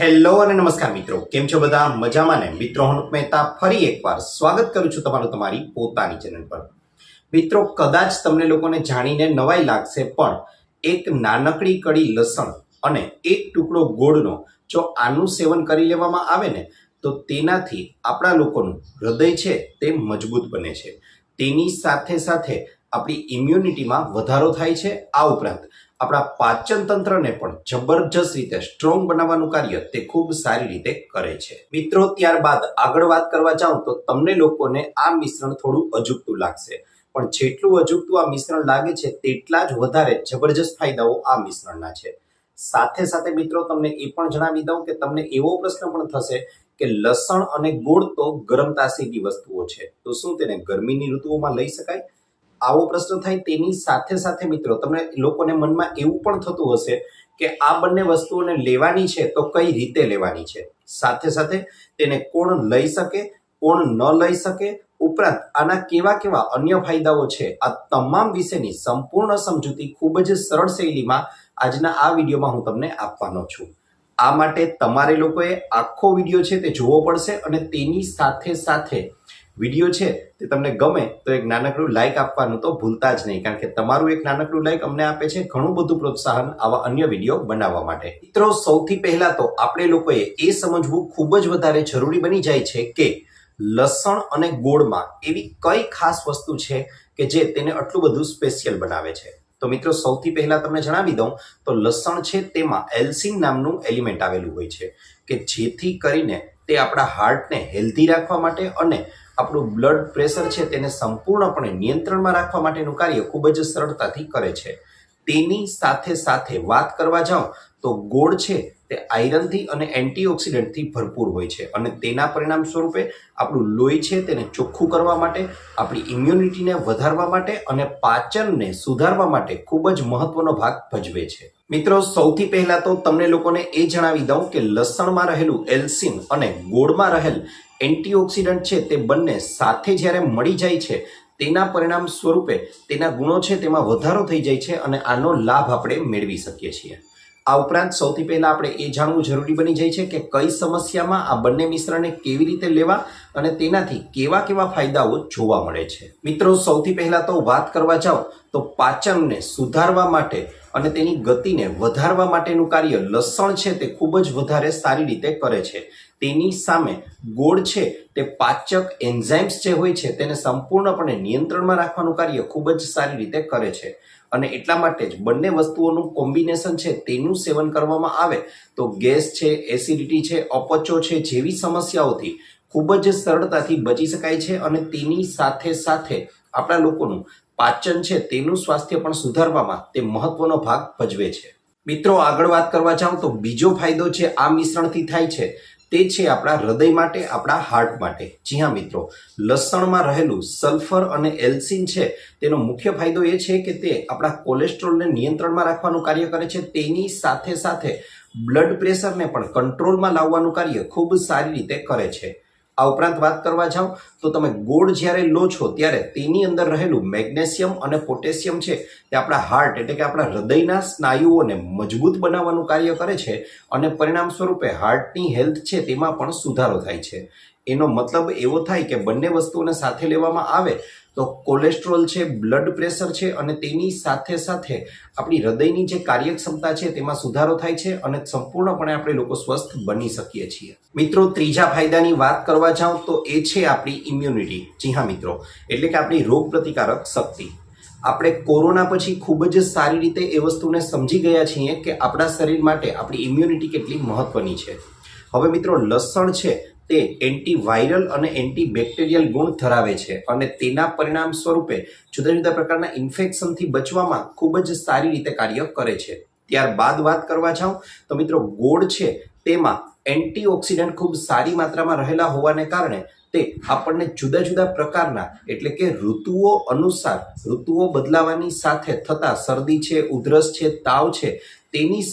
Hello અને નમસ્કાર મિત્રો. કેમ છો બધા? મજામાં ને? મિત્રો, હું મહેતા ફરી એકવાર સ્વાગત કરું છું તમારું તમારી પોતાની ચેનલ પર. મિત્રો, કદાચ તમને લોકોને જાણીને નવાઈ લાગશે, પણ એક નાનકડી કડી લસણ અને એક ટુકડો ગોળનો જો આનું સેવન કરી લેવામાં આવે ને, તો તેનાથી આપણા લોકોનું હૃદય છે તે મજબૂત બને છે. તેની સાથે સાથે આપણી ઇમ્યુનિટીમાં વધારો થાય છે આ ઉપરાંત. આપણા પાચન તંત્રને પણ જબરજસ્ત રીતે સ્ટ્રોંગ બનાવવાનું કાર્ય તે ખૂબ સારી રીતે કરે છે. મિત્રો, ત્યારબાદ આગળ વાત કરવા જાઉં તો તમને લોકોને આ મિશ્રણ થોડું અજુગતું લાગશે. પણ જેટલું અજુગતું આ મિશ્રણ લાગે છે, તેટલા જ વધારે જબરજસ્ત ફાયદાઓ આ મિશ્રણના છે. સાથે સાથે મિત્રો, તમને એ પણ જણાવી દઉં કે તમને એવો પ્રશ્ન પણ થશે કે લસણ અને ગોળ તો ગરમ તાસીરની વસ્તુઓ છે. તો શું તેને ગરમીની ઋતુઓમાં લઈ શકાય? આવો પ્રશ્ન થાય તેની સાથે સાથે મિત્રો, તમને લોકોને મનમાં એવું પણ થતું હશે કે આ બંને વસ્તુઓને લેવાની છે તો કઈ રીતે લેવાની છે? સાથે સાથે તેને કોણ લઈ શકે, કોણ ન લઈ શકે, ઉપરાંત આના કેવા કેવા અન્ય ફાયદાઓ છે, આ તમામ વિશેની સંપૂર્ણ સમજૂતી ખૂબ જ સરળ શૈલીમાં આજના આ વિડીયોમાં હું તમને આપવાનો છું. આ માટે તમારે લોકોએ આખો વીડિયો છે તે જોવો પડશે અને તેની સાથે સાથે વીડિયો છે તે તમને ગમે તો એક નાનકડું લાઇક આપવાનું તો ભૂલતા જ નહીં. કારણ કે તમારું એક નાનકડું લાઇક અમને આપે છે ઘણું બધું પ્રોત્સાહન આવા અન્ય વીડિયો બનાવવા માટે. મિત્રો, સૌથી પહેલા તો આપણે લોકોએ એ સમજવું ખૂબ જ વધારે જરૂરી બની જાય છે કે લસણ અને ગોળમાં એવી કઈ ખાસ વસ્તુ છે કે જે તેને આટલું બધું સ્પેશિયલ બનાવે છે. તો મિત્રો, સૌથી પહેલા તમને જણાવી દઉં, તો લસણ છે તેમાં એલ્સિન નામનું એલિમેન્ટ આવેલું હોય છે કે જેથી કરીને તે આપણા હાર્ટને હેલ્ધી રાખવા માટે અને આપણું બ્લડ પ્રેશર છે તેને સંપૂર્ણપણે નિયંત્રણમાં રાખવા માટેનું કાર્ય ખૂબ જ સરળતાથી કરે છે. તેની સાથે સાથે વાત કરવા જાઓ તો ગોળ છે તે આયરનથી અને એન્ટીઓક્સિડન્ટથી ભરપૂર હોય છે અને તેના પરિણામ સ્વરૂપે આપણું લોહી છે તેને ચોખ્ખું કરવા માટે, આપણી ઇમ્યુનિટીને વધારવા માટે અને પાચનને સુધારવા માટે ખૂબ જ મહત્વનો ભાગ ભજવે છે. મિત્રો, સૌથી પહેલા તો તમને લોકોને એ જણાવી દઉં કે લસણમાં રહેલું એલ્સિન અને ગોળમાં રહેલ એન્ટીઓક્સિડન્ટ છે તે બંને સાથે જ્યારે મળી જાય છે, તેના પરિણામ સ્વરૂપે તેના ગુણો છે તેમાં વધારો થઈ જાય છે અને આનો લાભ આપણે મેળવી શકીએ છીએ. આ ઉપરાંત સૌથી પહેલાં આપણે એ જાણવું જરૂરી બની જાય છે કે કઈ સમસ્યામાં આ બંને મિશ્રણને કેવી રીતે લેવા અને તેનાથી કેવા કેવા ફાયદાઓ જોવા મળે છે. મિત્રો, સૌથી પહેલાં તો વાત કરવા જાઓ તો પાચનને સુધારવા માટે અને તેની ગતિને વધારવા માટેનું કાર્ય લસણ છે તે ખૂબ જ વધારે સારી રીતે કરે છે. તેની સામે ગોળ છે તે પાચક એન્ઝાઇમ્સ જે હોય છે તેને સંપૂર્ણપણે નિયંત્રણમાં રાખવાનું કાર્ય ખૂબ જ સારી રીતે કરે છે. અને એટલા માટે જ બંને વસ્તુઓનું કોમ્બિનેશન છે તેનું સેવન કરવામાં આવે તો ગેસ છે, એસિડિટી છે, અપચો છે જેવી સમસ્યાઓથી ખૂબ જ સરળતાથી બચી શકાય છે અને તેની સાથે સાથે આપણા લોકોનું પાચન છે તેનું સ્વાસ્થ્ય પણ સુધારવામાં તે મહત્વનો ભાગ ભજવે છે. મિત્રો આગળ વાત કરવા જાઉં તો બીજો ફાયદો છે આ મિશ્રણથી થાય છે. તે છે આપણા હૃદય માટે, આપણા હાર્ટ માટે. જી હા મિત્રો, લસણમાં રહેલું સલ્ફર અને એલ્સિન છે, તેનો મુખ્ય ફાયદો એ છે કે તે આપણા કોલેસ્ટ્રોલને નિયંત્રણમાં રાખવાનું કાર્ય કરે છે. તેની સાથે સાથે બ્લડ પ્રેશરને પણ કંટ્રોલમાં લાવવાનું કાર્ય ખૂબ સારી રીતે કરે છે. આ ઉપરાંત વાત કરવા જાઓ તો તમે ગોળ જ્યારે લો છો, ત્યારે તેની અંદર રહેલું મેગ્નેશિયમ અને પોટેશિયમ છે તે આપણા હાર્ટ એટલે કે આપણા હૃદયના સ્નાયુઓને મજબૂત બનાવવાનું કાર્ય કરે છે અને પરિણામ સ્વરૂપે હાર્ટની હેલ્થ છે તેમાં પણ સુધારો થાય છે. એનો મતલબ એવો થાય કે બંને વસ્તુઓને સાથે લેવામાં આવે તો કોલેસ્ટ્રોલ છે બ્લડ પ્રેશર છે અને તેની સાથે સાથે આપણી હૃદયની જે કાર્યક્ષમતા છે તેમાં સુધારો થાય છે અને સંપૂર્ણપણે આપણે લોકો સ્વસ્થ બની શકીએ છીએ. મિત્રો, ત્રીજા ફાયદાની વાત કરવા જાઉં તો એ છે આપણી ઇમ્યુનિટી જી હા, મિત્રો. એટલે કે આપણી રોગ પ્રતિકારક શક્તિ. આપણે કોરોના પછી ખૂબ જ સારી રીતે એ વસ્તુને સમજી ગયા છીએ કે આપણા શરીર માટે આપણી ઇમ્યુનિટી કેટલી મહત્વની છે. હવે મિત્રો, લસણ છે તે એન્ટીવાયરલ અને એન્ટીબેક્ટેરિયલ ગુણ ધરાવે છે અને તેના પરિણામ સ્વરૂપે જુદા જુદા પ્રકારના ઇન્ફેક્શનથી બચવામાં ખૂબ જ સારી રીતે કાર્ય કરે છે. ત્યારબાદ વાત કરવા જાઉં, તો મિત્રો ગોળ છે તેમાં એન્ટીઓક્સિડન્ટ ખૂબ સારી માત્રામાં રહેલા હોવાને કારણે તે આપણને જુદા જુદા પ્રકારના એટલે કે ઋતુઓ અનુસાર ઋતુઓ બદલાવાની સાથે થતા શરદી છે, ઉધરસ છે, તાવ છે, તેની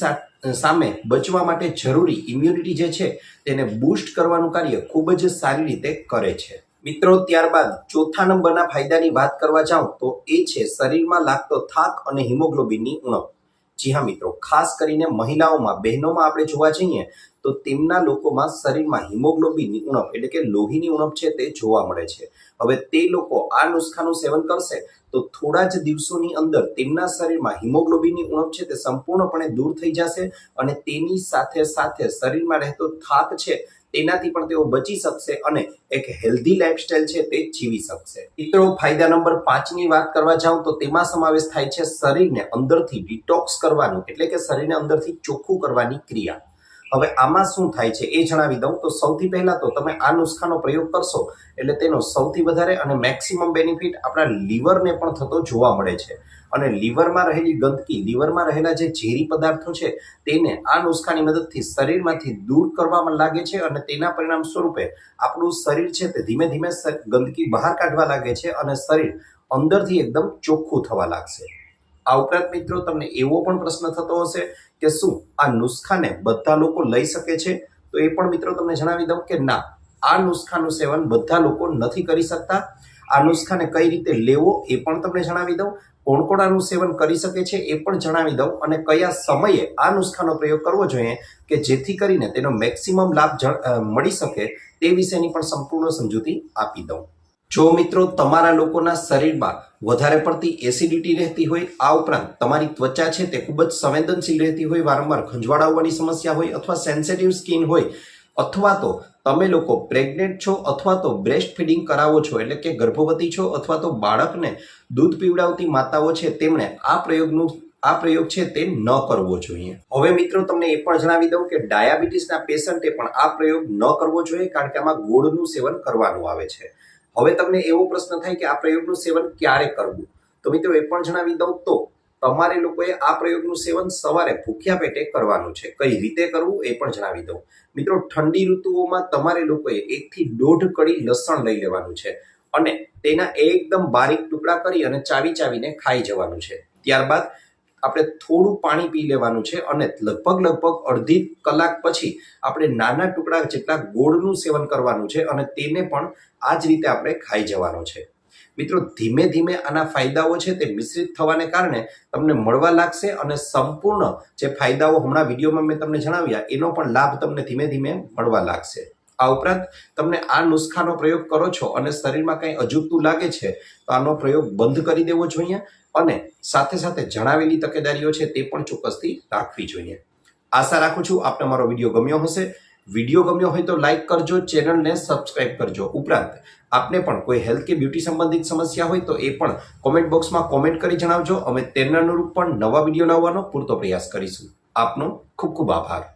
સામે બચવા માટે જરૂરી ઇમ્યુનિટી જે છે, તેને બૂસ્ટ કરવાનું કાર્ય ખૂબ જ સારી રીતે કરે છે. મિત્રો, ત્યારબાદ ચોથા નંબરના ફાયદાની વાત કરવા જાઉં તો એ છે, શરીરમાં લાગતો થાક અને હિમોગ્લોબિનની ઉણપ. જી હા મિત્રો, ખાસ કરીને મહિલાઓમાં, બહેનોમાં આપણે જોવા જઈએ, તો તેમના લોકોમાં શરીરમાં હિમોગ્લોબિનની ઉણપ, એટલે કે લોહીની ઉણપ છે તે જોવા મળે છે. હવે તે લોકો આ નુસ્ખાનું સેવન કરશે, તો થોડા જ દિવસોની અંદર તેમના શરીરમાં હિમોગ્લોબિનની ઉણપ છે તે સંપૂર્ણપણે દૂર થઈ જશે અને તેની સાથે સાથે શરીરમાં રહેતો થાક છે તેનાથી પણ તેઓ બચી શકશે અને એક હેલ્ધી લાઈફસ્ટાઈલ છે તે જીવી શકશે. મિત્રો, ફાયદા નંબર પાંચની વાત કરવા જાઉં તો તેમાં સમાવેશ થાય છે શરીરને અંદરથી ડિટોક્સ કરવાનું, એટલે કે શરીરને અંદરથી ચોખ્ખું કરવાની ક્રિયા. હવે આમાં શું થાય છે એ જણાવી દઉં. તો સૌથી પહેલા તો તમે આ નુસ્ખાનો પ્રયોગ કરશો એટલે તેનો સૌથી વધારે અને મેક્સિમમ બેનિફિટ આપણા લીવરને પણ થતો જોવા મળે છે. અને લીવરમાં રહેલી ગંદકી, લીવરમાં રહેલા જે ઝેરી પદાર્થો છે તેને આ નુસ્ખાની મદદથી શરીરમાંથી દૂર કરવામાં લાગે છે અને તેના પરિણામ સ્વરૂપે આપણું શરીર છે તે ધીમે ધીમે ગંદકી બહાર કાઢવા લાગે છે અને શરીર અંદરથી એકદમ ચોખ્ખું થવા લાગશે. આ ઉપરાંત મિત્રો, તમને એવો પણ પ્રશ્ન થતો હશે કે શું આ નુસ્ખાને બધા લોકો લઈ શકે છે? તો એ પણ મિત્રો તમને જણાવી દઉં કે ના, આ નુસ્ખાનું સેવન બધા લોકો નથી કરી શકતા. આ નુસ્ખાને કઈ રીતે લેવો એ પણ તમને જણાવી દઉં. કોણ કોણ સેવન કરી શકે છે એ પણ જણાવી દઉં અને કયા સમયે આ નુસ્ખાનો પ્રયોગ કરવો જોઈએ કે જેથી કરીને તેનો મેક્સિમમ લાભ મળી શકે તે વિશેની પણ સંપૂર્ણ સમજૂતી આપી દઉં. જો મિત્રો તમારા લોકોના શરીરમાં વધારે પડતી એસિડિટી રહેતી હોય, આ ઉપરાંત તમારી ત્વચા છે તે ખૂબ જ સંવેદનશીલ રહેતી હોય, વારંવાર ખંજવાળ સમસ્યા હોય અથવા સેન્સિટિવ સ્કિન હોય, અથવા તો તમે લોકો પ્રેગ્નેન્ટ છો અથવા તો બ્રેસ્ટ ફીડિંગ કરાવો છો, એટલે કે ગર્ભવતી છો અથવા તો બાળકને દૂધ પીવડાવતી માતાઓ છે, તેમણે આ પ્રયોગનું, આ પ્રયોગ છે તે ન કરવો જોઈએ. હવે મિત્રો તમને એ પણ જણાવી દઉં કે ડાયાબિટીસના પેશન્ટે પણ આ પ્રયોગ ન કરવો જોઈએ, કારણ કે આમાં ગોળનું સેવન કરવાનું આવે છે. હવે તમને એવો પ્રશ્ન થાય કે આ પ્રયોગનું સેવન ક્યારે કરવું? તો મિત્રો એ પણ જણાવી દઉં તો તમારે લોકોએ આ પ્રયોગનું સેવન સવારે ભૂખ્યા પેટે કરવાનું છે. કઈ રીતે કરવું એ પણ જણાવી દઉં. મિત્રો ઠંડી ઋતુઓમાં તમારે લોકોએ એકથી દોઢ કડી લસણ લઈ લેવાનું છે અને તેના એકદમ બારીક ટુકડા કરી અને ચાવી ચાવીને ખાઈ જવાનું છે. ત્યારબાદ આપણે થોડું પાણી પી લેવાનું છે અને લગભગ લગભગ અડધી કલાક પછી આપણે નાના ટુકડા જેટલા ગોળનું સેવન કરવાનું છે અને તેને પણ આ જ રીતે આપણે ખાઈ જવાનું છે. મિત્રો, ધીમે ધીમે આના ફાયદાઓ છે તે મિશ્રિત થવાને કારણે તમને મળવા લાગશે અને સંપૂર્ણ જે ફાયદાઓ હમણાં વિડીયોમાં મેં તમને જણાવ્યા, એનો પણ લાભ તમને ધીમે ધીમે મળવા લાગશે. આ ઉપરાંત તમને આ નુસ્ખાનો પ્રયોગ કરો છો અને શરીરમાં કંઈ અજુગતું લાગે છે, તો આનો પ્રયોગ બંધ કરી દેવો જોઈએ અને સાથે સાથે જણાવેલી તકેદારીઓ છે તે પણ ચોક્કસથી રાખવી જોઈએ. આશા રાખું છું આપને મારો વીડિયો ગમ્યો હશે. વીડિયો ગમ્યો હોય તો લાઇક કરજો, ચેનલને સબસ્ક્રાઇબ કરજો. ઉપરાંત, આપને પણ કોઈ હેલ્થ કે બ્યુટી સંબંધિત સમસ્યા હોય તો એ પણ કોમેન્ટ બોક્સમાં કોમેન્ટ કરી જણાવજો. અમે તેના અનુરૂપ પણ નવા વીડિયો લાવવાનો પૂરતો પ્રયાસ કરીશું. આપનો ખૂબ ખૂબ આભાર.